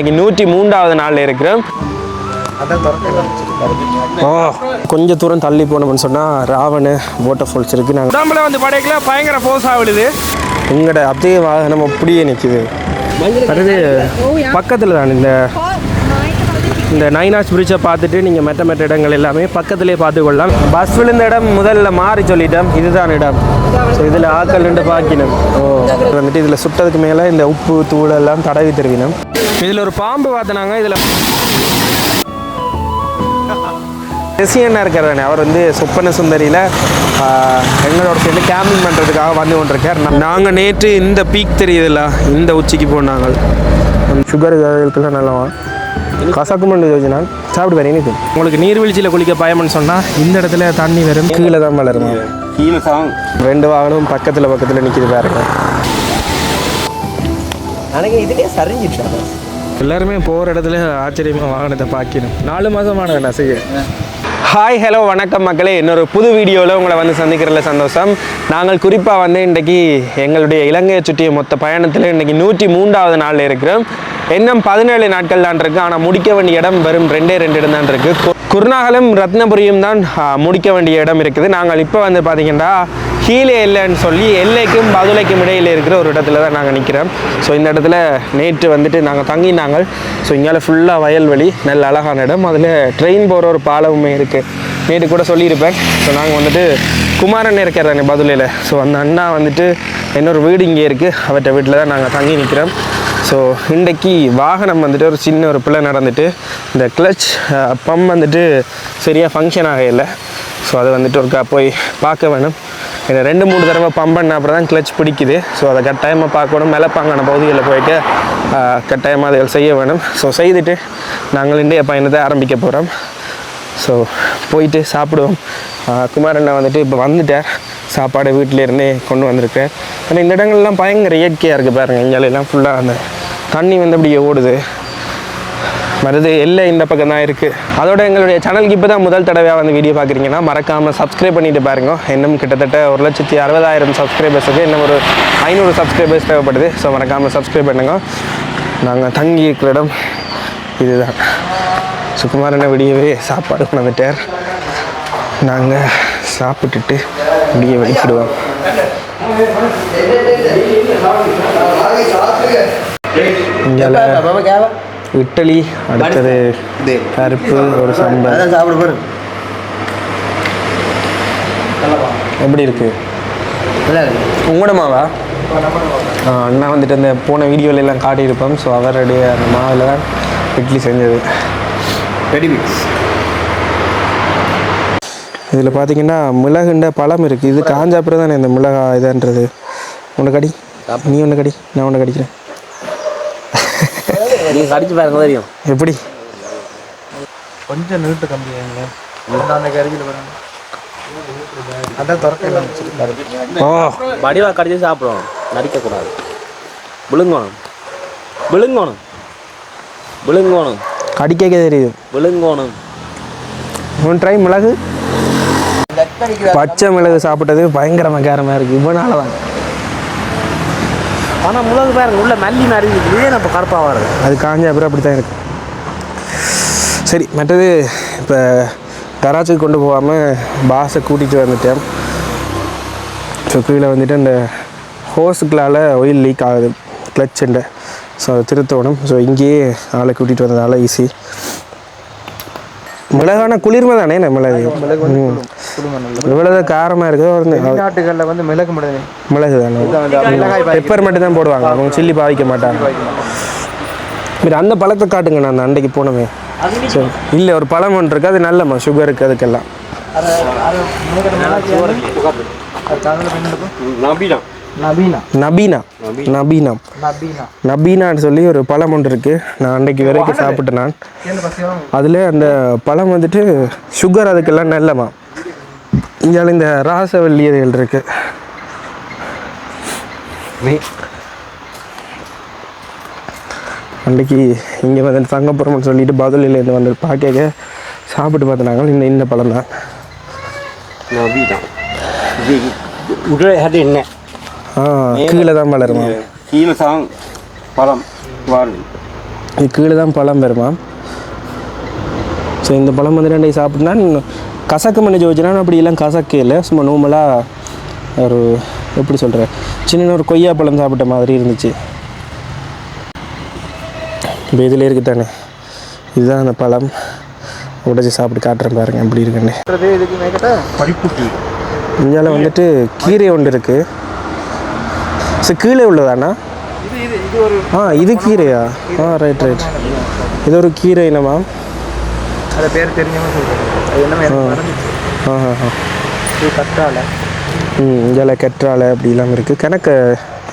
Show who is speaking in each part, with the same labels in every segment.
Speaker 1: இன்னைக்கு நூற்றி மூன்றாவது நாளில் இருக்கிறோம். ஓ கொஞ்சம் தூரம் தள்ளி போனோம்னு சொன்னால் ராவணு வாட்டர் ஃபால்ஸ் இருக்குது நாங்கள் உடம்புல வந்து படைக்கல பயங்கர ஃபோர்ஸ் ஆகிடுது எங்கட அதே வாகனம் அப்படியே நிற்குது அடுத்து பக்கத்தில் தான் இந்த இந்த நைனாஸ் பிரிட்ஜை பார்த்துட்டு நீங்கள் மெட்ட மெட்ட இடங்கள் எல்லாமே பக்கத்துலேயே பார்த்து கொள்ளலாம். பஸ் விழுந்த இடம் முதல்ல மாறி சொல்லிட்டோம் இதுதான் இடம். ஸோ இதில் ஆக்கள் ரெண்டு பார்க்கணும். ஓ. வந்துட்டு இதில் சுட்டதுக்கு மேலே இந்த உப்பு தூள் எல்லாம் தடவி தருவினோம். இதில் ஒரு பாம்பு பார்த்தனாங்க இதில் ரெசியன்னா இருக்கிறதானே அவர் வந்து சொப்பன சுந்தரியில் எங்களோட சேர்ந்து கேம்பிங் பண்ணுறதுக்காக வந்து கொண்டிருக்கார். நாங்கள் நேற்று இந்த பீக் தெரியுதுல்ல இந்த உச்சிக்கு போனாங்க. சுகர் இதுக்கெல்லாம் நல்லவா கசக்குமெண்டு யோஜனா சாப்பிட்டு பாரு இனிக்கும் உங்களுக்கு நீர்வீழ்ச்சியில் குளிக்க பயம்னு சொன்னால் இந்த இடத்துல தண்ணி வரும். கீழே தான் வளரும்
Speaker 2: கீழே. தான்.
Speaker 1: ரெண்டு வாகனம் பக்கத்தில் பக்கத்தில் நிற்கிது பாருங்க.
Speaker 3: அன்னைக்கு இதுலேயே சரிஞ்சிட்டாங்க
Speaker 1: எல்லாருமே போகிற இடத்துல ஆச்சரியமாக வாகனத்தை பார்க்கணும் நாலு மாதமான நசையை ஹாய் ஹலோ வணக்கம் மக்களே. இன்னொரு புது வீடியோவில் உங்களை வந்து சந்திக்கிறதுல சந்தோஷம். நாங்கள் குறிப்பாக வந்து இன்றைக்கி எங்களுடைய இலங்கையை சுற்றிய மொத்த பயணத்தில் இன்றைக்கி நூற்றி மூன்றாவது நாளில் இருக்கிறோம். இன்னும் பதினேழு நாட்கள் தான் இருக்குது ஆனால் முடிக்க வேண்டிய இடம் வெறும் ரெண்டே ரெண்டு இடம் தான் இருக்குது குருநாகலும் ரத்னபுரியும் தான் முடிக்க வேண்டிய இடம் இருக்குது. நாங்கள் இப்போ வந்து பார்த்தீங்கன்னா கீழே இல்லைன்னு சொல்லி எல்லைக்கும் பதுளைக்கும் இடையில் இருக்கிற ஒரு இடத்துல தான் நாங்கள் நிற்கிறோம் ஸோ இந்த இடத்துல நேற்று வந்துட்டு நாங்கள் தங்கினாங்க. ஸோ இங்கால ஃபுல்லாக வயல்வெளி நல்ல அழகான இடம். அதில் ட்ரெயின் போகிற ஒரு பாலமுமே இருக்குது நேற்று கூட சொல்லியிருப்பேன். ஸோ நாங்கள் வந்துட்டு குமாரன் இருக்கிறாங்க பதுலையில் ஸோ அந்த அண்ணா வந்துட்டு இன்னொரு வீடு இங்கே இருக்குது அவர்கிட்ட வீட்டில் தான் நாங்கள் தங்கி நிற்கிறோம் ஸோ இன்றைக்கி வாகனம் வந்துட்டு ஒரு சின்ன ஒரு பிள்ளை நடந்துட்டு இந்த கிளச் பம்ப் வந்துட்டு சரியாக ஃபங்க்ஷன் ஆகையில்லை ஸோ அதை வந்துட்டு ஒருக்கா போய் பார்க்க வேணும். ஏன்னா ரெண்டு மூணு தடவை பம்ப் பண்ண அப்புறம் தான் கிளச் பிடிக்குது. ஸோ அதை கட்டாயமாக பார்க்கணும். மேலப்பாங்கான பகுதிகளில் போயிட்டு கட்டாயமாக அதை செய்ய வேணும். ஸோ செய்துட்டு நாங்கள் இன்றைய பயணத்தை ஆரம்பிக்க போகிறோம் ஸோ போயிட்டு சாப்பிடுவோம். குமாரண்ணா வந்துட்டு இப்போ வந்துட்டார். சாப்பாடு வீட்டிலேருந்தே கொண்டு வந்திருக்கேன் ஆனால் இந்த இடங்கள்லாம் பயங்கர இயற்கையாக இருக்குது பாருங்கள் இங்கேலாம் ஃபுல்லாக அந்த தண்ணி வந்து அப்படியே ஓடுது. மருது எல்லை இந்த பக்கம் தான் இருக்குது அதோட எங்களுடைய சேனலுக்கு இப்போ தான் முதல் தடவையாக வந்து வீடியோ பார்க்குறீங்கன்னா மறக்காமல் சப்ஸ்கிரைப் பண்ணிட்டு பாருங்க. இன்னும் கிட்டத்தட்ட ஒரு லட்சத்தி அறுபதாயிரம் சப்ஸ்கிரைபர்ஸுக்கு இன்னும் ஒரு ஐநூறு சப்ஸ்கிரைபர்ஸ் தேவைப்படுது. ஸோ மறக்காமல் சப்ஸ்கிரைப் பண்ணுங்க. நாங்கள் தங்கி இருக்கிற இடம் இதுதான். சுகுமாரனை விடியவே சாப்பாடு கொண்டு நாங்கள் சாப்பிட்டுட்டு விடிய வெளிக்கிடுவோம் இங்கே இட்டலி அடுத்தது பருப்பு ஒரு சாம்பார்.
Speaker 3: அதான் சாப்பிட பாரு
Speaker 1: எப்படி இருக்கு?
Speaker 3: நல்லா இருக்கு.
Speaker 1: உங்களோட மாவா அண்ணா வந்துட்டு அந்த போன வீடியோல எல்லாம் காட்டியிருப்போம். ஸோ அவருடைய அந்த மாவில் தான் இட்லி செஞ்சது.
Speaker 3: ரெடி மிக்ஸ்
Speaker 1: இதில் பார்த்தீங்கன்னா மிளகுண்ட பழம் இருக்குது இது காஞ்ச அப்புறம் தானே இந்த மிளகா இதுன்றது. ஒன்று கடி? நீ ஒன்று கடி. நான் ஒன்று கடிக்கிறேன்.
Speaker 3: நீங்கள் கடிச்சு பாருங்க தெரியும்.
Speaker 1: எப்படி?
Speaker 4: கொஞ்சம் நீட்டு கம்மியாங்க அந்த கருவியில் பாருங்க. அதான் திறக்க
Speaker 1: ஓ.
Speaker 3: வடிவா கடிச்சு சாப்பிடுவோம் நடிக்கக்கூடாது. விழுங்கணும். விழுங்கணும். விழுங்கணும்.
Speaker 1: கடிக்க தெரியுது
Speaker 3: விழுங்கணும்.
Speaker 1: ஒன் ட்ரை மிளகு. பச்சை மிளகு சாப்பிட்டது பயங்கர மகாரமாக இருக்குது இவனால தான்
Speaker 3: ஆனால் முழங்கு பாருங்க உள்ள மல்லி மாதிரி இருக்குது. இதே நம்ம கருப்பாக வருது
Speaker 1: அது காஞ்ச அப்புறம் அப்படி தான் இருக்கு. சரி மற்றது இப்போ கராச்சிக்கு கொண்டு போகாமல் பாஸை கூட்டிகிட்டு வந்துட்டேன். ஸோ கீழே வந்துட்டு அந்த ஹோஸுக்களால் ஆயில் லீக் ஆகுது. கிளச்சுண்ட ஸோ திருத்தணும். ஸோ இங்கேயே ஆளை கூட்டிகிட்டு வந்ததால ஈஸி மிளகான குளிர்மை தானே என்ன மிளகு ம். இவ்வளவு காரமாக இருக்குது ஒரு
Speaker 4: வந்து மிளகு முடியாது
Speaker 1: மிளகு தானே. பெப்பர் மட்டும் தான் போடுவாங்க. அவங்க சில்லி பாவிக்க மாட்டாங்க. சரி அந்த பழத்தை காட்டுங்க. நான் அந்த அன்றைக்கு போனவே இல்லை ஒரு பழம் ஒன்று இருக்குது அது நல்லம்மா சுகருக்கு அதுக்கெல்லாம்.
Speaker 4: நபீனா.
Speaker 1: நபீனா. நபீனா.
Speaker 4: நபீனா.
Speaker 1: நபீனான்னு சொல்லி ஒரு பழம் ஒன்று இருக்குது நான் அன்றைக்கு வரைக்கும் சாப்பிட்டேன் நான். அதில் அந்த பழம் வந்துட்டு சுகர் அதுக்கெல்லாம் நல்லம்மா இங்கே இந்த ராசவல்லி இதுகள் இருக்குது அன்றைக்கி இங்கே வந்து தங்க போகிறோம்னு சொல்லிட்டு பதிலிலேருந்து வந்து பார்க்க சாப்பிட்டு பார்த்தினாங்க. இந்த இந்த பழம் தான்.
Speaker 2: என்ன?
Speaker 1: ஆ கீழே தான் வளருமா?
Speaker 2: கீழே சாங் பழம்
Speaker 1: கீழே தான் பழம் வருமா ஸோ இந்த பழம் வந்து ரெண்டு சாப்பிட்னா கசக்கு மண்ணு அப்படி எல்லாம் கசக்கே இல்லை. சும்மா நார்மலாக ஒரு எப்படி சொல்கிறேன் சின்ன ஒரு கொய்யா பழம் சாப்பிட்ட மாதிரி இருந்துச்சு. இப்போ இதில் இருக்குதானே? இதுதான் அந்த பழம். உடைச்சி சாப்பிட்டு காட்டுறேன் பாருங்க எப்படி இருக்குன்னு. இந்தியாவில் வந்துட்டு கீரை ஒன்று இருக்குது ஸோ கீழே உள்ளதாண்ணா ஆ இது கீரையா? ஆ ரைட் ரைட் இது ஒரு கீரை இனமா?
Speaker 4: அதை பேர் தெரிஞ்சவங்க சொல்கிறேன் அது என்ன எனக்கு மறந்துச்சு.
Speaker 1: ஆ ஆ ஆ.
Speaker 4: இது கத்தாழை
Speaker 1: ம் இந்தியாவில் கெற்றாழை அப்படி இல்லாமல் இருக்குது கணக்கு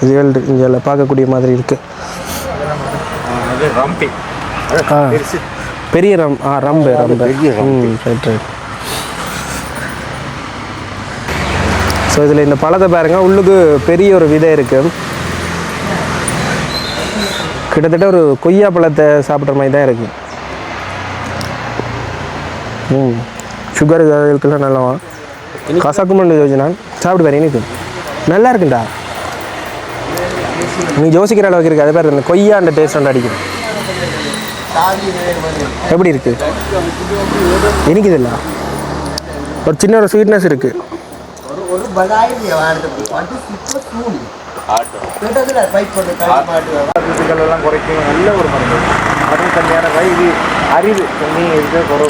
Speaker 1: இதுகள் இந்தியாவில் பார்க்கக்கூடிய மாதிரி இருக்குது ஆ பெரிய ரம் ஆ ரம்பு ரம்பு. ம் ரைட் ரைட் ஸோ இதில் இந்த பழத்தை பாருங்க. உள்ளுக்கு பெரிய ஒரு விதை இருக்குது கிட்டத்தட்ட ஒரு கொய்யா பழத்தை சாப்பிட்ற மாதிரி தான் இருக்குது ம். சுகர் இதுக்கெல்லாம் நல்லாவா கசக்குமெண்டு யோஜனா சாப்பிட்டு பாரு இனிக்கும் நல்லா இருக்குண்டா. நீ யோசிக்கிற அளவுக்கு இருக்கு. அது பேர் இந்த கொய்யாண்ட டேஸ்ட் ஒன்று அடிக்கும் எப்படி இருக்கு? இனிக்குது இல்லை. ஒரு சின்ன ஒரு ஸ்வீட்னஸ் இருக்கு.
Speaker 4: குறைக்கும். நல்ல ஒரு மருந்து. அதுவும் கல்யாண இது அறிவு. தண்ணி இது குறை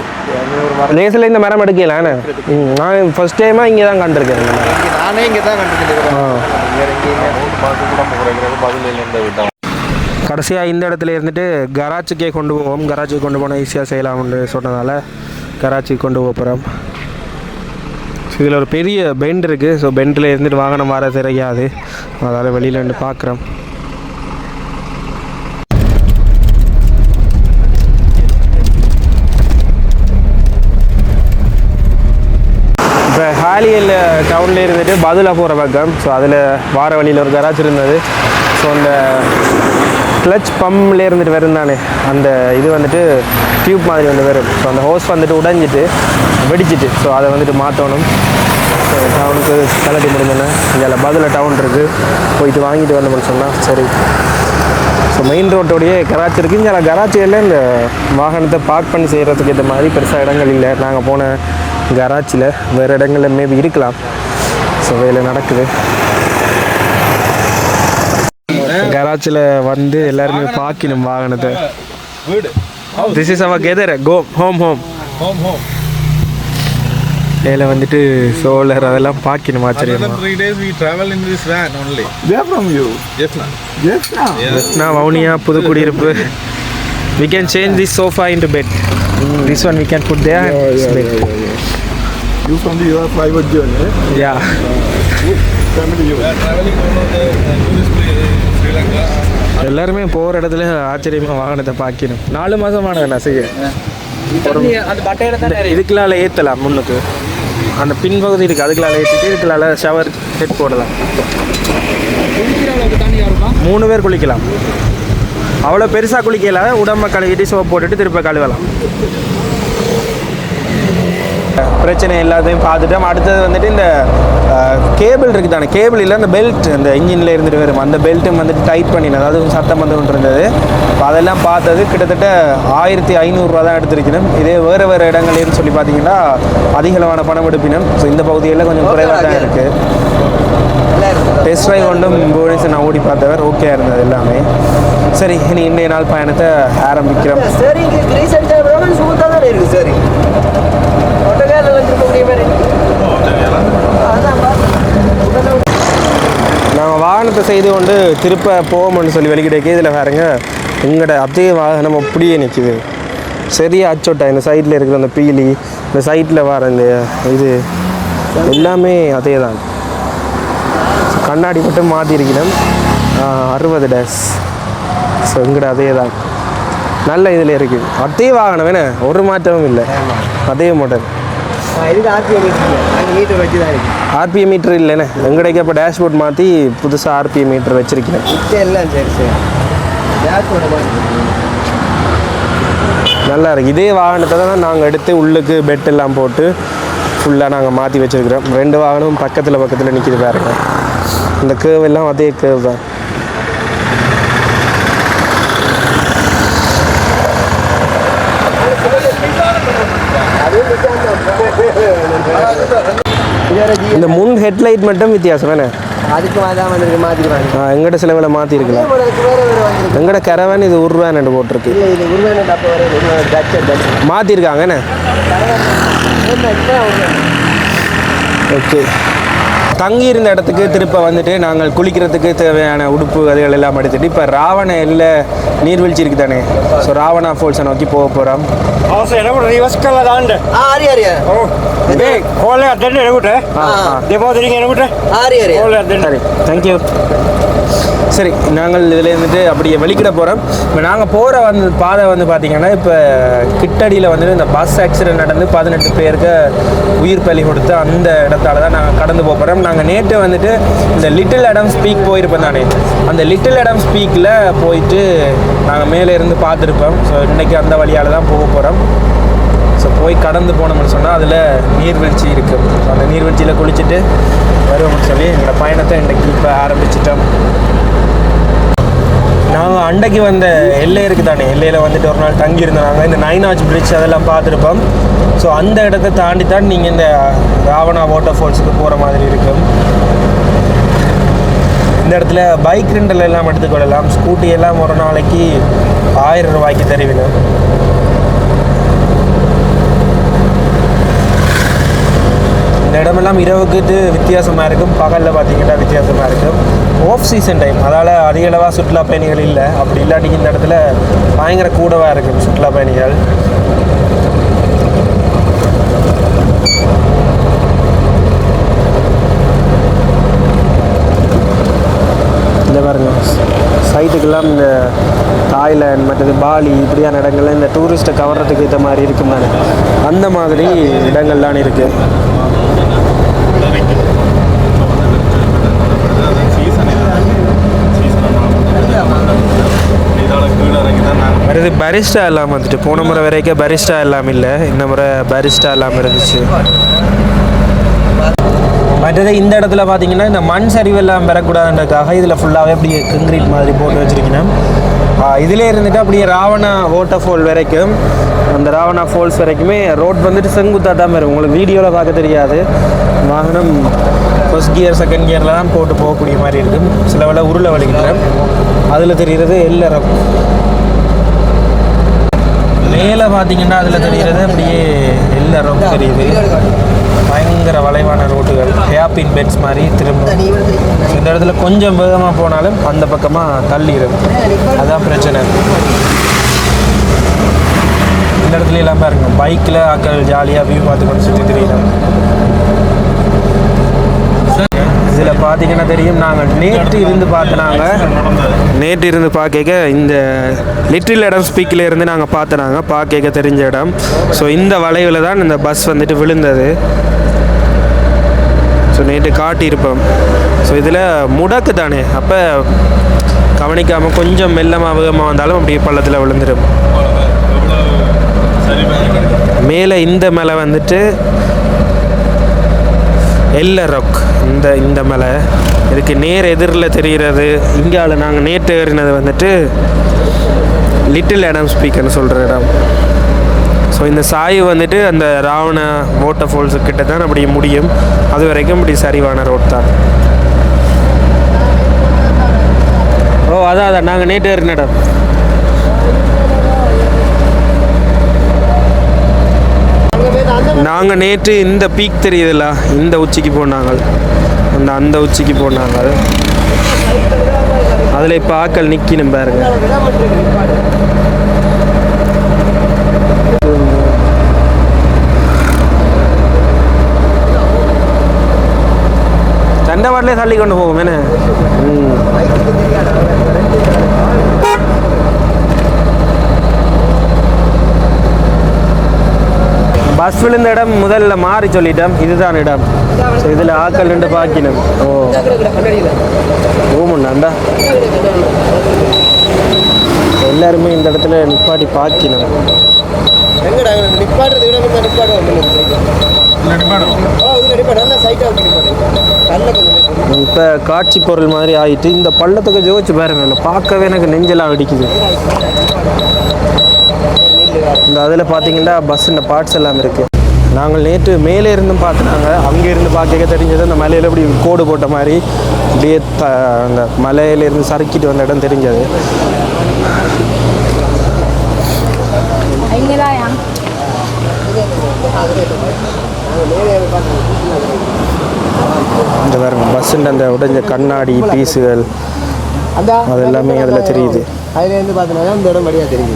Speaker 1: லேசில் இந்த மரம் எடுக்கலாண்ணே ம் நான் ஃபர்ஸ்ட் டைமாக இங்கே தான் கண்டிருக்கேன்
Speaker 4: நானே இங்கே தான் விட்டோம்.
Speaker 1: கடைசியாக இந்த இடத்துல இருந்துட்டு கராச்சிக்கே கொண்டு போவோம். கராச்சிக்கு கொண்டு போனால் ஈஸியாக செய்யலாம்னு சொன்னதால கராச்சிக்கு கொண்டு போக போகிறோம் இதில் ஒரு பெரிய பெண்ட் இருக்குது ஸோ பெண்டில் இருந்துட்டு வாகனம் வர தெரியாது. அதால் வெளியில் இருந்து பார்க்குறோம் இப்போ ஹாலியல் டவுனில் இருந்துட்டு பதிலாக போகிற பக்கம். ஸோ அதில் வார வழியில் ஒரு கராச்சி இருந்தது. ஸோ அந்த கிளச் பம்ப்ல இருந்துட்டு வரும் தானே அந்த இது வந்துட்டு டியூப் மாதிரி வந்து வரும். ஸோ அந்த ஹோஸ் வந்துட்டு உடைஞ்சிட்டு வெடிச்சிட்டு. ஸோ அதை வந்துட்டு மாற்றணும் ஸோ டவுனுக்கு கலட்டி முடிஞ்சோன்னே இங்கே பதில் டவுன் இருக்குது போயிட்டு வாங்கிட்டு வரணும்னு சொன்னால் சரி. ஸோ மெயின் ரோட்டோடைய கராச்சி இருக்குது இங்கே கராச்சியில் இந்த வாகனத்தை பார்க் பண்ணி செய்கிறதுக்கு இந்த மாதிரி பெருசாக இடங்கள் இல்லை. நாங்கள் போன கராச்சியில் வேறு இடங்களில் மேபி இருக்கலாம். ஸோ வேலை நடக்குது. கராச்சியில் வந்து எல்லாருமே பார்க்கணும் வாகனத்தை. This is our together go home home
Speaker 5: Home, home.
Speaker 1: இதில் வந்துட்டு சோலர் அதெல்லாம் பார்க்கணும் ஆச்சரியமா
Speaker 4: from
Speaker 5: ma'am.
Speaker 4: Yes, now.
Speaker 1: நான் வவுனியா புது குடியிருப்பு we can change this sofa into bed this one we can put there bed.
Speaker 4: You from the your private journey.
Speaker 1: yeah
Speaker 4: Family you.
Speaker 5: Over the uh, Sri Lanka.
Speaker 1: எல்லாருமே போகிற இடத்துல ஆச்சரியமாக வாகனத்தை பார்க்கணும் நாலு மாதமான
Speaker 3: தான்
Speaker 1: இதுக்குள்ளால ஏற்றலாம் முன்னுக்கு அந்த பின்பகுதி இருக்குது அதுக்குள்ள ஏற்றிட்டு இதுக்குள்ள ஷவர் ஹெட் போடலாம். மூணு பேர் குளிக்கலாம். அவ்வளோ பெருசாக குளிக்கல. உடம்ப கழுவிட்டு சோப் போட்டுட்டு திரும்ப கழுவலாம். பிரச்சனை எல்லாத்தையும் பார்த்துட்டோம் அடுத்தது வந்துட்டு இந்த கேபிள் இருக்குது தானே கேபிள் இல்லை அந்த பெல்ட் அந்த இன்ஜினில் இருந்துட்டு வரும். அந்த பெல்ட்டும் வந்துட்டு டைட் பண்ணினது அதாவது சத்தம் வந்து கொண்டு இருந்தது. இப்போ அதெல்லாம் பார்த்தது கிட்டத்தட்ட ஆயிரத்தி ஐநூறுரூவா தான் எடுத்திருக்கணும். இதே வேறு வேறு இடங்கள்னு சொல்லி பார்த்தீங்கன்னா அதிகளவான பணம் எடுப்பினும் ஸோ இந்த பகுதியில் கொஞ்சம் குறைவாக தான் இருக்குது டெஸ்ட் ட்ரைவ் கொண்டும் புவனேஸ்வர் நான் ஓடி பார்த்தவர். ஓகே இருந்தது எல்லாமே. சரி இனி இன்றைய நாள் பயணத்தை ஆரம்பிக்கிறோம். நாங்கள் வாகனத்தை செய்து கொண்டு திருப்ப போவோம்னு சொல்லி வெளிக்கிட்டே இதில் பாருங்க. எங்களோட அதே வாகனம் அப்படியே நிற்கிது சரியாக அச்சோட்டா இந்த சைட்டில் இருக்கிற அந்த பீலி இந்த சைட்டில் வர இந்த இது எல்லாமே அதே தான் கண்ணாடி மட்டும் மாற்றிருக்கணும் அறுபது டேஸ் ஸோ எங்கட அதே தான் நல்ல இதில் இருக்குது அதே வாகனம் வேணே ஒரு மாற்றமும் இல்லை. அதே மாடல்
Speaker 6: ஆர்பிஎம் இருக்குது மீட்டர் இருக்குது
Speaker 1: இல்லைண்ணே எங்கடைக்கு இப்போ டேஷ்போர்ட் மாற்றி புதுசாக ஆர்பிஎம் மீட்டர் வச்சுருக்கேன்.
Speaker 6: எல்லாம் சரி சரி.
Speaker 1: நல்லா இருக்கு. இதே வாகனத்தை தான் நாங்கள் எடுத்து உள்ளுக்கு பெட் எல்லாம் போட்டு ஃபுல்லாக நாங்கள் மாற்றி வச்சிருக்கிறோம். ரெண்டு வாகனமும் பக்கத்தில் பக்கத்தில் நிற்கிது பாருங்க. இந்த கேவ் எல்லாம் அதே கேவ் தான். இந்த முன் ஹெட்லைட் மட்டும் வித்தியாசம் வேணே
Speaker 6: அதுக்கு அதான் வந்திருக்கு மாற்றிக்கிறாங்க
Speaker 1: எங்கட சிலவில் மாற்றிருக்கலாம் எங்கட கரவன் இது உருவான்னு போட்டிருக்கு.
Speaker 6: இல்லை இது உருவான டச்சர் டச்சர்
Speaker 1: மாற்றிருக்காங்கண்ணே ஓகே தங்கியிருந்த இடத்துக்கு திருப்ப வந்துட்டு நாங்கள் குளிக்கிறதுக்கு தேவையான உடுப்பு அதுகள் எல்லாம் எடுத்துகிட்டு இப்போ ராவண எல்ல நீர்வீழ்ச்சி இருக்கு தானே? ஸோ ராவணா ஃபோல்ஸை நோக்கி போக போகிறோம் சரி தேங்க்யூ சரி நாங்கள் இதில் இருந்துட்டு அப்படியே வெளிக்கிட போகிறோம் இப்போ நாங்கள் போகிற வந்து பாதை வந்து பார்த்திங்கன்னா இப்போ கிட்டடியில் வந்துட்டு இந்த பஸ் ஆக்சிடென்ட் நடந்து பதினெட்டு பேருக்கு உயிர் பலி கொடுத்து அந்த இடத்தால தான் நாங்கள் கடந்து போக போகிறோம் நாங்கள் நேற்று வந்துட்டு இந்த லிட்டில் இடம் ஸ்பீக் போயிருப்போம் தானே அந்த லிட்டில் இடம் ஸ்பீக்கில் போயிட்டு நாங்கள் மேலே இருந்து பார்த்துருப்போம். ஸோ இன்றைக்கி அந்த வழியால் தான் போக போகிறோம் போய் கடந்து போனோம்னு சொன்னால் அதில் நீர்வீழ்ச்சி இருக்குது அந்த நீர்வீழ்ச்சியில் குளிச்சுட்டு வருவோம்னு சொல்லி எங்களோட பயணத்தை இன்றைக்கு இப்போ ஆரம்பிச்சிட்டோம். நாங்கள் அண்டைக்கு வந்த எல்லை இருக்குது தானே எல்லையில் வந்துட்டு ஒரு நாள் தங்கியிருந்தோம். நாங்கள் இந்த நைனாஜ் பிரிட்ஜ் அதெல்லாம் பார்த்துருப்போம். ஸோ அந்த இடத்த தாண்டி தான் நீங்கள் இந்த ராவணா வாட்டர் ஃபால்ஸுக்கு போகிற மாதிரி இருக்கும். இந்த இடத்துல பைக் ரெண்டல் எல்லாம் எடுத்துக்கொள்ளலாம் ஸ்கூட்டி எல்லாம் ஒரு நாளைக்கு ஆயிரம் ரூபாய்க்கு தருவினோம். இந்த இடமெல்லாம் இரவுக்கு வித்தியாசமாக இருக்கும். பகலில் பார்த்தீங்கன்னா வித்தியாசமாக இருக்கும். ஆஃப் சீசன் டைம் அதால் அதிக அளவாக சுற்றுலா பயணிகள் இல்லை. அப்படி இல்லாட்டி இந்த இடத்துல பயங்கர கூடவாக இருக்கும் சுற்றுலா பயணிகள். இந்த பாருங்க. சைட்டுக்கெல்லாம் இந்த தாய்லாந்து மற்றது பாலி இப்படியான இடங்கள்ல இந்த டூரிஸ்ட்டை கவர்றதுக்கு ஏற்ற மாதிரி இருக்கும் தானே அந்த மாதிரி இடங்கள்லாம் இருக்குது
Speaker 5: இதோட கீழே இறங்கி
Speaker 1: இது பரிஸ்டா எல்லாம் வந்துட்டு. போன முறை வரைக்கும் பரிஸ்டா எல்லாம் இல்லை. இந்த முறை பரிஸ்டா எல்லாம் இருந்துச்சு. மற்றது இந்த இடத்துல பார்த்தீங்கன்னா இந்த மண் சரிவு எல்லாம் பெறக்கூடாதுன்றதுக்காக இதில் ஃபுல்லாகவே அப்படியே கங்க்ரீட் மாதிரி போட்டு வச்சிருக்கணும். இதிலே இருந்துட்டு அப்படியே ராவணா வாட்டர் ஃபால் வரைக்கும் அந்த ராவணா ஃபால்ஸ் வரைக்குமே ரோட் வந்துட்டு செங்குத்தாக தான் வரும். உங்களுக்கு வீடியோவில் பார்க்க தெரியாது. வாகனம் ஃபர்ஸ்ட் கியர் செகண்ட் கியரில் தான் போட்டு போகக்கூடிய மாதிரி இருக்கும். சில வேலை உருளை வலிக்கிறேன் அதில் தெரிகிறது எல்லறம் மேலே பார்த்தீங்கன்னா அதில் தெரிகிறது அப்படியே எல்லாரும் தெரியுது. பயங்கர வளைவான ரோட்டுகள். ஹேப்பின் பெட்ஸ் மாதிரி திரும்ப இந்த இடத்துல கொஞ்சம் வேகமாக போனாலும் அந்த பக்கமாக தள்ளிடும் அதுதான் பிரச்சனை. இந்த இடத்துல எல்லாம் பாருங்க. பைக்கில் ஆக்கள் ஜாலியாக வியூ பார்த்து கொண்டு சுற்றி தெரியலாம் இதில் பார்த்தீங்கன்னா தெரியும் நாங்கள் நேற்று இருந்து பார்த்தனாங்க நேற்று இருந்து பார்க்க இந்த லிட்டில் இடம் ஸ்பீக்கில் இருந்து நாங்கள் பார்த்தனாங்க பார்க்க தெரிஞ்ச இடம். ஸோ இந்த வளைவில் தான் இந்த பஸ் வந்துட்டு விழுந்தது. ஸோ நேற்று காட்டியிருப்போம். ஸோ இதில் முடக்கு தானே? அப்போ கவனிக்காமல் கொஞ்சம் மெல்லமாக வேகமாக வந்தாலும் அப்படியே பள்ளத்தில் விழுந்துடும் மேலே இந்த மலை வந்துட்டு எல்ல ராக் இந்த இந்த மலை. இதுக்கு நேர் எதிரில் தெரிகிறது. இங்கால நாங்கள் நேற்று ஏறினது வந்துட்டு லிட்டில் இடம் ஸ்பீக்கர்னு சொல்கிற இடம். ஸோ இந்த சாய் வந்துட்டு அந்த ராவண வாட்டர் ஃபால்ஸு கிட்ட தான் அப்படி முடியும். அது வரைக்கும் இப்படி சரிவான ரோட் தான். ஓ அதான் அதான். நாங்கள் நேற்று ஏறின இடம். நாங்கள் நேற்று இந்த பீக் தெரியுதுல்ல இந்த உச்சிக்கு போனாங்க. அந்த அந்த உச்சிக்கு போனாங்க. அதில் இப்போ ஆக்கள் நிற்கணும் பாருங்க. தண்டவாட்டிலே தள்ளி கொண்டு போகும் என்ன ம். பஸ் விழுந்த இடம் முதல்ல மாறி சொல்லிட்டோம் இதுதான் இடம். ஸோ இதில் ஆக்கள் ரெண்டு பாக்கினம். ஓ. ஓமுண்டாண்டா எல்லாருமே இந்த இடத்துல நிப்பாட்டி பாக்கினம்.
Speaker 6: எங்கடா நிப்பாட்டுறது? விட நம்ம நிப்பாடுவோம் ஓ இதில் நிப்பாடு நல்லா சைட்டாக வச்சு நிப்பாடு கல்ல கொஞ்சம்
Speaker 1: இப்போ காட்சி பொருள் மாதிரி ஆயிட்டு இந்த பள்ளத்துக்கு ஜோதிச்சு பாருங்க பார்க்கவே எனக்கு நெஞ்செல்லாம் வெடிக்குது இந்த அதில் பார்த்தீங்கன்னா பஸ் இந்த பார்ட்ஸ் எல்லாம் இருக்குது நாங்கள் நேற்று மேலே இருந்தும் பார்த்துனாங்க அங்கே இருந்து பார்க்க தெரிஞ்சது அந்த மலையில் இப்படி கோடு போட்ட மாதிரி அப்படியே த அந்த மலையிலேருந்து சறுக்கிட்டு வந்த இடம் தெரிஞ்சது? இந்த பாருங்க பஸ்ஸுன்ற அந்த உடைஞ்ச கண்ணாடி பீஸுகள் அது எல்லாமே அதில் தெரியுது.
Speaker 6: அதுலேருந்து பார்த்தோன்னா இந்த இடம் வழியாக தெரியுது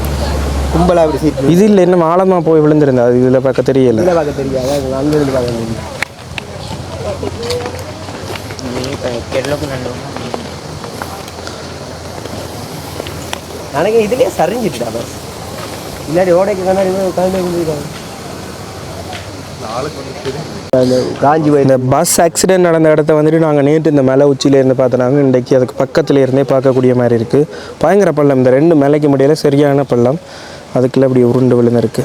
Speaker 6: கும்பலாக அப்படி சீட்
Speaker 1: இது இல்லை இன்னும் ஆழமாக போய் விழுந்திருந்தா? அது இதில் பார்க்க தெரியல.
Speaker 6: இதில் பார்க்க தெரியாது. அங்கேருந்து பார்க்க முடியும் எனக்கு இதுலேயே சரிஞ்சிட்டுடா பஸ் இல்லாடி ஓடைக்கு கண்ணாடி உட்காந்து கும்பிட்டு காஞ்சி
Speaker 1: இந்த பஸ் ஆக்சிடென்ட் நடந்த இடத்த வந்துட்டு நாங்கள் நேற்று இந்த மலை உச்சியிலேருந்து பார்த்தனாங்க இன்றைக்கி அதுக்கு பக்கத்துல இருந்தே பார்க்கக்கூடிய மாதிரி இருக்குது பயங்கர பள்ளம். இந்த ரெண்டு மலைக்கு முடியல சரியான பள்ளம். அதுக்குள்ளே அப்படி உருண்டு விழுந்திருக்கு.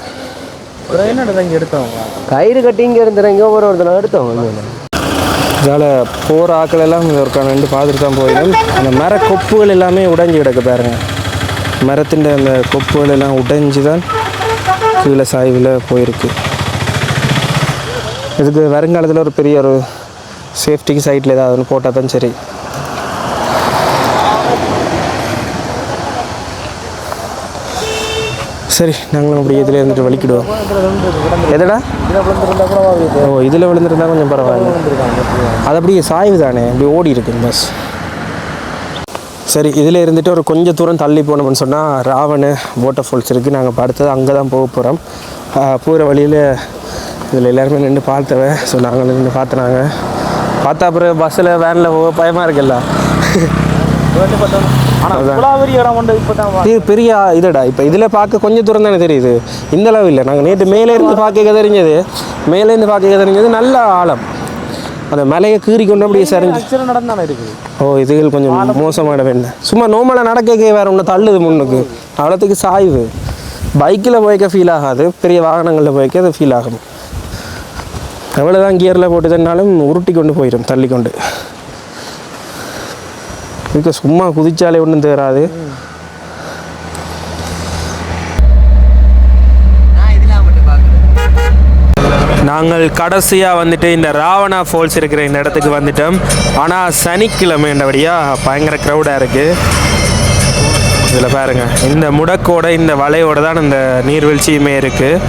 Speaker 6: கயிறு கட்டி இங்கே இருந்துறங்க ஒரு ஒருத்தனை எடுத்தோம்.
Speaker 1: இதால் போகிற ஆக்கள் எல்லாம் ஒரு கண்டு பார்த்துட்டு தான் போயிடும் அந்த மர கொப்புகள் எல்லாமே உடைஞ்சு கிடக்கு பாருங்க. மரத்தின் அந்த கொப்புகள் எல்லாம் உடைஞ்சு தான் கீழே சாய்வில் போயிருக்கு. இதுக்கு வருங்காலத்தில் ஒரு பெரிய ஒரு சேஃப்டிக்கு சைட்டில் ஏதாவது ஒன்று போட்டால் தான் சரி. சரி நாங்களும் அப்படி இதில் இருந்துட்டு வலிக்கிடுவோம். எதடா? ஓ இதில் விழுந்துருந்தா கொஞ்சம் பரவாயில்ல. அது அப்படியே சாய்வு தானே அப்படி ஓடி இருக்கு பஸ் சரி இதில் இருந்துட்டு ஒரு கொஞ்சம் தூரம் தள்ளி போனோம்னு சொன்னால் ராவண வாட்டர் ஃபால்ஸ் இருக்குது நாங்கள் பார்த்தது அங்கே தான் போக போகிறோம் போகிற வழியில் இதில் எல்லாருமே நின்று பார்த்தவன் ஸோ நாங்கள் நின்று பார்த்துனாங்க. பார்த்தா அப்புறம் பஸ்ஸில் வேனில் போக பயமாக இருக்குல்ல. பெரிய இதடா. இப்போ இதில் பார்க்க கொஞ்சம் தூரம் தானே தெரியுது. இந்த அளவு இல்லை. நாங்கள் நேற்று மேலே இருந்து பார்க்க தெரிஞ்சது மேலே இருந்து பார்க்க தெரிஞ்சது நல்ல ஆழம். அந்த மலையை கீறி கொண்டு அப்படியே சரிஞ்சு
Speaker 3: நடந்தானே இருக்குது?
Speaker 1: ஓ இதுகள் கொஞ்சம் மோசமான வேண்ட சும்மா நோமலாக நடக்க வேற ஒன்று தள்ளுது முன்னுக்கு. அவ்வளோத்துக்கு சாய்வு. பைக்கில் போய்க்க ஃபீல் ஆகாது. பெரிய வாகனங்களில் போய்க்க அது ஃபீல் ஆகும். எவ்வளோதான் கியரில் போட்டு தன்னாலும் உருட்டி கொண்டு போயிடும் தள்ளி கொண்டு. இதுக்கு சும்மா குதிச்சாலே ஒன்றும் தேராது. நாங்கள் கடைசியாக வந்துட்டு இந்த ராவணா ஃபால்ஸ் இருக்கிற இந்த இடத்துக்கு வந்துட்டோம். ஆனால் சனிக்கிழமைன்றபடியாக பயங்கர க்ரௌடாக இருக்குது இதில் பாருங்கள் இந்த முடக்கோட இந்த வலையோட தான் இந்த நீர்வீழ்ச்சியுமே இருக்குது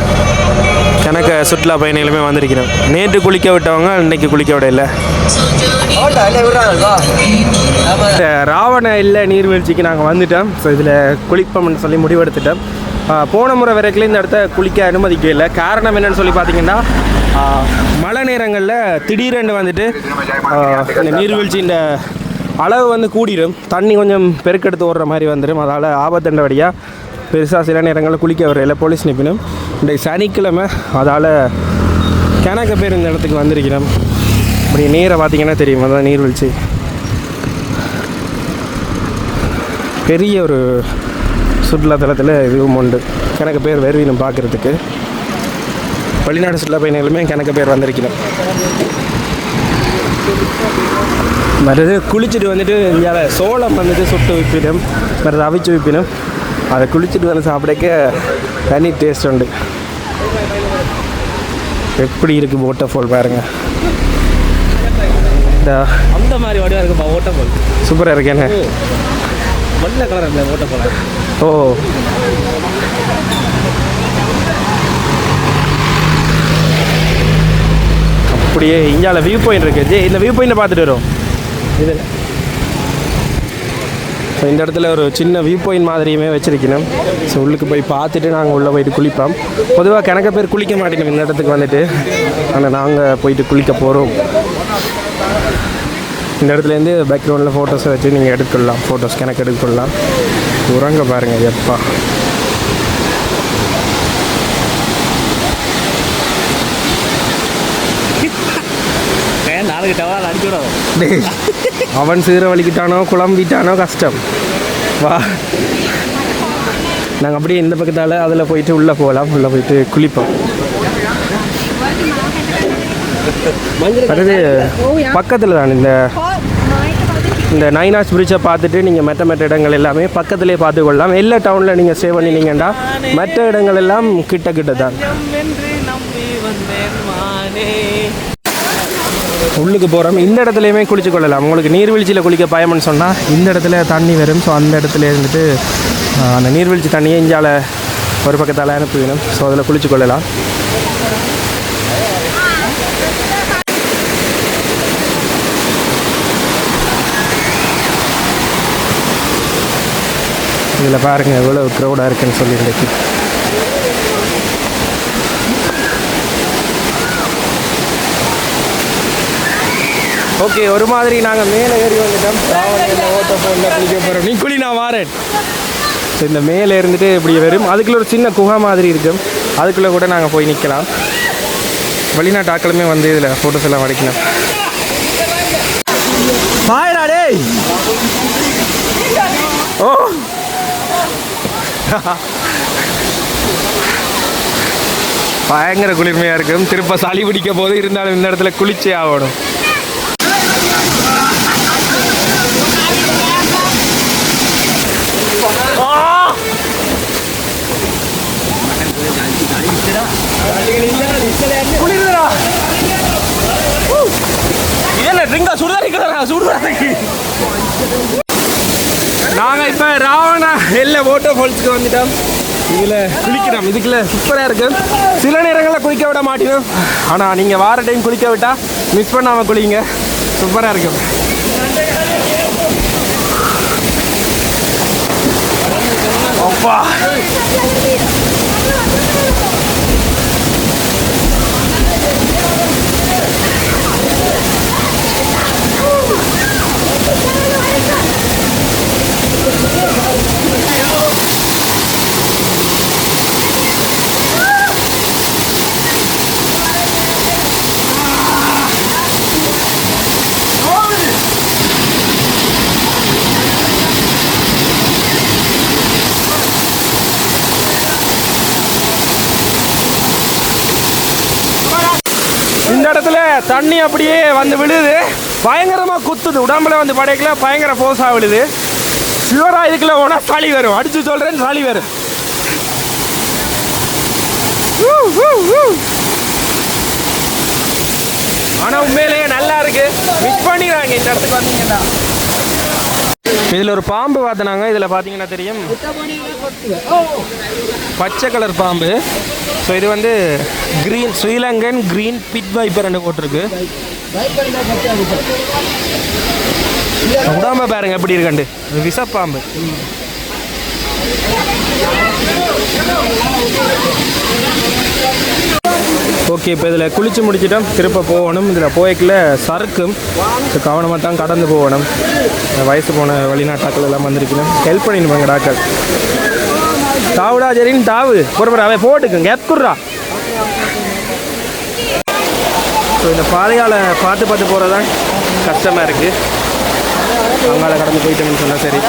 Speaker 1: எனக்கு சுற்றுலா பயணிகளுமே வந்திருக்கிறோம். நேற்று குளிக்க விட்டவங்க இன்னைக்கு குளிக்க விட இல்லை இந்த ராவண இல்லை நீர்வீழ்ச்சிக்கு நாங்கள் வந்துட்டோம். ஸோ இதில் குளிப்போம்னு சொல்லி முடிவெடுத்துட்டோம். போன முறை வரைக்கும் இந்த இடத்த குளிக்க அனுமதிக்கவே இல்லை காரணம் என்னன்னு சொல்லி பார்த்தீங்கன்னா மழை நேரங்களில் திடீரென்று வந்துட்டு இந்த நீர்வீழ்ச்சியின் அளவு வந்து கூடிடும் தண்ணி கொஞ்சம் பெருக்கெடுத்து ஓடுற மாதிரி வந்துடும் அதால் ஆபத்தண்டபடியாக பெருசாக சில நேரங்களில் குளிக்க வரையில் போலீஸ் நிற்பினும் இன்றைக்கு சனிக்கிழமை அதால் கிணக்க பேர் இந்த இடத்துக்கு வந்திருக்கிறோம். அப்படி நீரை பார்த்தீங்கன்னா தெரியும் அதான் நீர்வீழ்ச்சி. பெரிய ஒரு சுற்றுலாத்தலத்தில் இதுவும் உண்டு. கணக்கு பேர் வருவீனும் பார்க்குறதுக்கு. வெளிநாடு சுற்றுலா பயணிகளுமே கணக்கு பேர் வந்திருக்கிறோம். மற்றது குளிச்சுட்டு வந்துட்டு இங்கே சோளம் வந்துட்டு சுட்டு விற்பினும் மற்றது அவிச்சு விற்பிடும் அதை குளிச்சுட்டு வந்து சாப்பிடக்க தனி டேஸ்ட் உண்டு. எப்படி இருக்குது வாட்டர் ஃபால் பாருங்க. இந்த.
Speaker 3: அந்த மாதிரி வடிவா இருக்குப்பா ஓட்ட போல்
Speaker 1: சூப்பராக இருக்கேனே
Speaker 3: வெள்ளை கலர் அந்த ஓட்ட போல
Speaker 1: ஓ. அப்படியே இந்தியாவில் வியூ பாயிண்ட் இருக்கு. ஜே இந்த வியூ பாயிண்ட்டை பார்த்துட்டு வரும். இதில் ஸோ இந்த இடத்துல ஒரு சின்ன வியூ பாயிண்ட் மாதிரியுமே வச்சிருக்கணும். ஸோ உள்ளுக்கு போய் பார்த்துட்டு நாங்கள் உள்ளே போயிட்டு குளிப்போம். பொதுவாக கணக்க பேர் குளிக்க மாட்டேங்க இந்த இடத்துக்கு வந்துட்டு. ஆனால் நாங்கள் போயிட்டு குளிக்க போகிறோம் இந்த இடத்துலேருந்து பேக்ரவுண்டில் ஃபோட்டோஸை வச்சு நீங்கள் எடுத்துக்கொள்ளலாம் ஃபோட்டோஸ் கணக்கு எடுத்துக்கொள்ளலாம் உறங்க பாருங்கள் எப்பா. அவன் சீர வலிக்கிட்டானோ குழம்பிட்டானோ கஷ்டம். வா. நாங்கள் அப்படியே இந்த பக்கத்தால் அதில் போயிட்டு உள்ளே போகலாம் உள்ளே போயிட்டு குளிப்போம். அடுத்து பக்கத்தில் தான் இந்த இந்த நைனாஸ் பிரிட்ஜை பார்த்துட்டு நீங்கள் மற்ற மற்ற இடங்கள் எல்லாமே பக்கத்துலேயே பார்த்து கொள்ளலாம் எல்லா டவுனில் நீங்கள் ஸ்டே பண்ணினீங்கன்னா மற்ற இடங்கள் எல்லாம் கிட்ட கிட்ட தான்.
Speaker 3: என்று நம்பி வந்தேன்
Speaker 1: உள்ளுக்கு போகிறோம் இந்த இடத்துலையுமே குளிச்சு கொள்ளலாம். உங்களுக்கு நீர்வீழ்ச்சியில் குளிக்க பயம்னு சொன்னால் இந்த இடத்துல தண்ணி வரும். ஸோ அந்த இடத்துல இருந்துட்டு அந்த நீர்வீழ்ச்சி தண்ணியை இஞ்சால ஒரு பக்கத்தால் அனுப்பிவிடும் ஸோ அதில் குளிச்சு கொள்ளலாம். இதில் பாருங்கள் எவ்வளோ க்ரௌடாக இருக்குன்னு சொல்லி இன்றைக்கு ஓகே ஒரு மாதிரி நாங்கள் மேலே ஏறி வந்துட்டோம் ராவணியில் ஓட்ட போகல குளிக்க போகிறோம் நீ குளி நான் வாரேன். ஸோ இந்த மேலே இருந்துட்டு இப்படி வரும். அதுக்குள்ளே ஒரு சின்ன குகை மாதிரி இருக்கும் அதுக்குள்ளே கூட நாங்கள் போய் நிற்கலாம் வெளிநாட்டு ஆட்களுமே வந்து இதில் ஃபோட்டோஸ் எல்லாம் வடிக்கணும். பாயடா டேய். ஓ. பயங்கர குளிர்மையாக இருக்கும். திருப்ப சளி பிடிக்க போது இருந்தாலும் இந்த இடத்துல குளிச்சே ஆகணும் என்ன ட்ரிங்கா சுடுதாரி இருக்கிறா சுடுதாரி நாங்கள் இப்போ ராவணா எல்ல வாட்டர் ஃபால்ஸ்க்கு வந்துட்டோம். இதில் குளிக்கிறோம். இதுக்குள்ள சூப்பராக இருக்கு. சில நேரங்களில் குளிக்க விட மாட்டேன் ஆனால் நீங்கள் வார டைம் குளிக்க விட்டால் மிஸ் பண்ணாமல் குளிங்க. சூப்பராக இருக்கும் அப்பா இந்த இடத்துல தண்ணி அப்படியே வந்து விழுது. பயங்கரமாக குத்துது. உடம்புல வந்து படைக்கல பயங்கர ஃபோர்ஸாக விழுது. சிவரா இதுக்குள்ள ஓனா சளி வரும். அடிச்சு சொல்கிறேன்னு சளி வரும். ஆனால் உண்மையிலேயே நல்லா இருக்கு. மிஸ் பண்ணிடுறாங்க இந்த இடத்துக்கு வந்தீங்கன்னா. இதில் ஒரு பாம்பு பார்த்தனாங்க இதில் பார்த்தீங்கன்னா தெரியும். பச்சை கலர் பாம்பு. ஸோ இது வந்து green Sri Lankan green pit வைப்பர்னு போட்டிருக்கு. உடாம பாருங்க எப்படி இருக்கண்டு இது ஓகே இப்போ இதில் குளித்து முடிச்சிட்டோம். திருப்ப போகணும். இதில் போய்க்கில் சறுக்கும் ஸோ கவனமாக தான் கடந்து போகணும். இந்த வயசு போன வெளிநாட்டாக்கள் எல்லாம் வந்திருக்கணும். ஹெல்ப் பண்ணிடுவாங்க டாக்டர். தாவுடா சரின்னு தாவு பொறுப்படா அவை போட்டுக்குங்க. எப்புட்றா ஸோ இந்த பாதையால் பார்த்து பார்த்து போகிறது தான் கஷ்டமாக இருக்குது அவங்களால கடந்து போயிட்டோம்னு சொன்னால் சரி.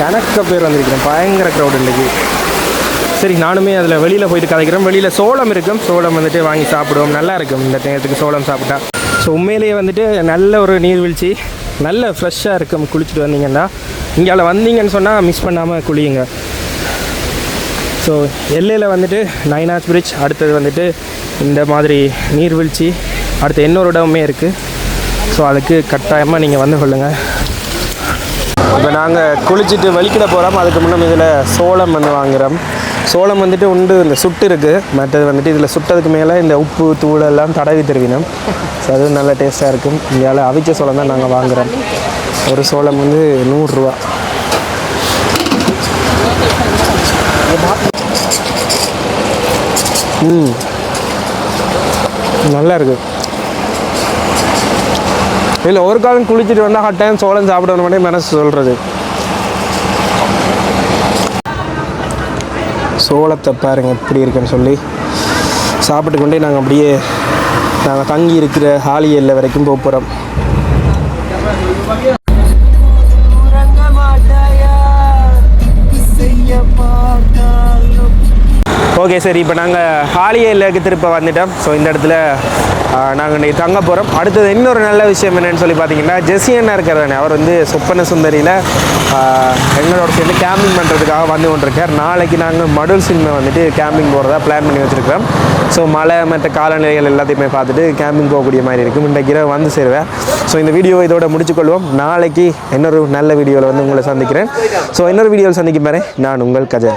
Speaker 1: கணக்க பேர் வந்திருக்கிறேன் பயங்கர க்ரௌட் இன்றைக்கி சரி நானுமே அதில் வெளியில் போயிட்டு கதைக்கிறேன். வெளியில் சோளம் இருக்கும். சோளம் வந்துட்டு வாங்கி சாப்பிடுவோம். நல்லா இருக்கும் இந்த நேரத்துக்கு சோளம் சாப்பிட்டா. ஸோ உண்மையிலேயே வந்துட்டு நல்ல ஒரு நீர்வீழ்ச்சி நல்ல ஃப்ரெஷ்ஷாக இருக்கும். குளிச்சுட்டு வந்தீங்கன்னா இங்கே வந்தீங்கன்னு சொன்னால் மிஸ் பண்ணாமல் குளியுங்க. ஸோ எல்லையில் வந்துட்டு நைனாஸ் பிரிட்ஜ் அடுத்தது வந்துட்டு இந்த மாதிரி நீர்வீழ்ச்சி அடுத்து இன்னொரு இடமுமே இருக்குது ஸோ அதுக்கு கட்டாயமாக நீங்கள் வந்து கொள்ளுங்கள் இப்போ நாங்கள் குளிச்சுட்டு வலிக்கிட போகிறோம் அதுக்கு முன்னே இதில் சோளம் வந்து வாங்குறோம். சோளம் வந்துட்டு உண்டு இந்த சுட்டு இருக்குது மற்றது வந்துட்டு இதில் சுட்டதுக்கு மேலே இந்த உப்பு தூள் எல்லாம் தடவி தருவினோம். ஸோ அதுவும் நல்ல டேஸ்ட்டாக இருக்கும். இந்தியாவில் அவிச்ச சோளம் தான் நாங்கள் வாங்குறோம். ஒரு சோளம் வந்து நூறுரூவா. ம். நல்லா இருக்குது இல்லை ஒரு காலம் குளிச்சுட்டு வந்தால் கட்டாயம் சோளம் சாப்பிடணும் மட்டும் மனசு சொல்கிறது சோளத்தை பாருங்கள் எப்படி இருக்குன்னு சொல்லி. சாப்பிட்டு கொண்டே நாங்கள் அப்படியே நாங்கள் தங்கி இருக்கிற ஹாலி எல்லை வரைக்கும் போக போகிறோம் ஓகே சரி இப்போ நாங்கள் ஹாலி எல்லைக்கு திருப்ப வந்துட்டோம். ஸோ இந்த இடத்துல நாங்கள் இன்றைக்கி தங்க போகிறோம் அடுத்தது இன்னொரு நல்ல விஷயம் என்னென்னு சொல்லி பார்த்தீங்கன்னா ஜெஸ்ஸி அண்ணா இருக்கிறதானே அவர் வந்து சொப்பன சுந்தரியில் எங்களோட சேர்ந்து கேம்பிங் பண்ணுறதுக்காக வந்து கொண்டிருக்கார். நாளைக்கு நாங்கள் மடுல் சினிமா வந்துட்டு கேம்பிங் போகிறதா பிளான் பண்ணி வச்சுருக்கிறோம். ஸோ மழை மற்ற காலநிலைகள் எல்லாத்தையுமே பார்த்துட்டு கேம்பிங் போகக்கூடிய மாதிரி இருக்கும். இன்றைக்கு இரவு வந்து சேருவேன். ஸோ இந்த வீடியோ இதோட முடிச்சுக்கொள்வோம் நாளைக்கு இன்னொரு நல்ல வீடியோவில் வந்து உங்களை சந்திக்கிறேன். ஸோ இன்னொரு வீடியோவில் சந்திக்கும் பாரு நான் உங்கள் கஜன்.